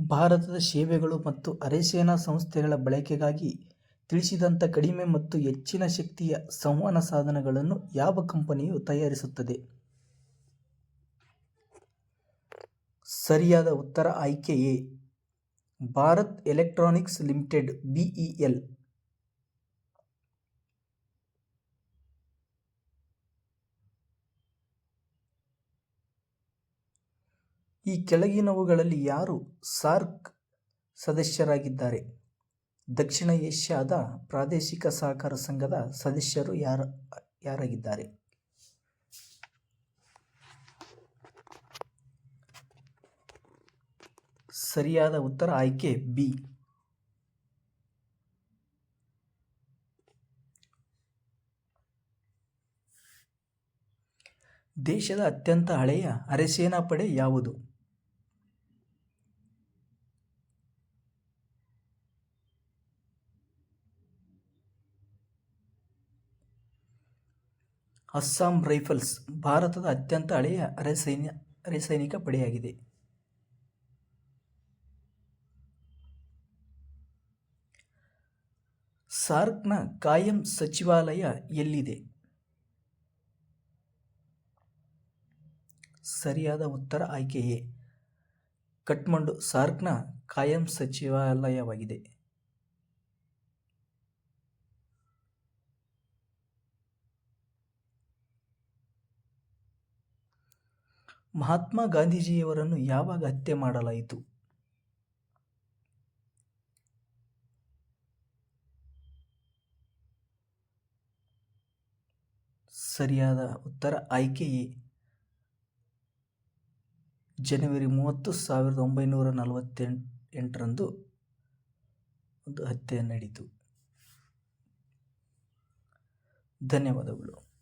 ಭಾರತದ ಸೇವೆಗಳು ಮತ್ತು ಅರೆಸೇನಾ ಸಂಸ್ಥೆಗಳ ಬಳಕೆಗಾಗಿ ತಿಳಿಸಿದಂಥ ಕಡಿಮೆ ಮತ್ತು ಹೆಚ್ಚಿನ ಶಕ್ತಿಯ ಸಂವಹನ ಸಾಧನಗಳನ್ನು ಯಾವ ಕಂಪನಿಯು ತಯಾರಿಸುತ್ತದೆ? ಸರಿಯಾದ ಉತ್ತರ ಆಯ್ಕೆ A. Bharat electronics limited BEL. ಈ ಕೆಳಗಿನವುಗಳಲ್ಲಿ ಯಾರು ಸಾರ್ಕ್ ಸದಸ್ಯರಾಗಿದ್ದಾರೆ? ದಕ್ಷಿಣ ಏಷ್ಯಾದ ಪ್ರಾದೇಶಿಕ ಸಹಕಾರ ಸಂಘದ ಸದಸ್ಯರು ಯಾರಾಗಿದ್ದಾರೆ? ಸರಿಯಾದ ಉತ್ತರ ಆಯ್ಕೆ ಬಿ. ದೇಶದ ಅತ್ಯಂತ ಹಳೆಯ ಅರೆಸೇನಾ ಪಡೆ ಯಾವುದು? ಅಸ್ಸಾಂ ರೈಫಲ್ಸ್ ಭಾರತದ ಅತ್ಯಂತ ಹಳೆಯ ಅರೆಸೈನಿಕ ಪಡೆಯಾಗಿದೆ. ಸಾರ್ಕ್ನ ಕಾಯಂ ಸಚಿವಾಲಯ ಎಲ್ಲಿದೆ? ಸರಿಯಾದ ಉತ್ತರ ಆಯ್ಕೆಯೇ. ಕಠ್ಮಂಡು ಸಾರ್ಕ್ನ ಕಾಯಂ ಸಚಿವಾಲಯವಾಗಿದೆ. ಮಹಾತ್ಮ ಗಾಂಧೀಜಿಯವರನ್ನು ಯಾವಾಗ ಹತ್ಯೆ ಮಾಡಲಾಯಿತು? ಸರಿಯಾದ ಉತ್ತರ ಆಯ್ಕೆ. ಜನವರಿ ಮೂವತ್ತು, ಸಾವಿರದ ಒಂಬೈನೂರ ಒಂದು ಹತ್ಯೆ ನಡೆಯಿತು. ಧನ್ಯವಾದಗಳು.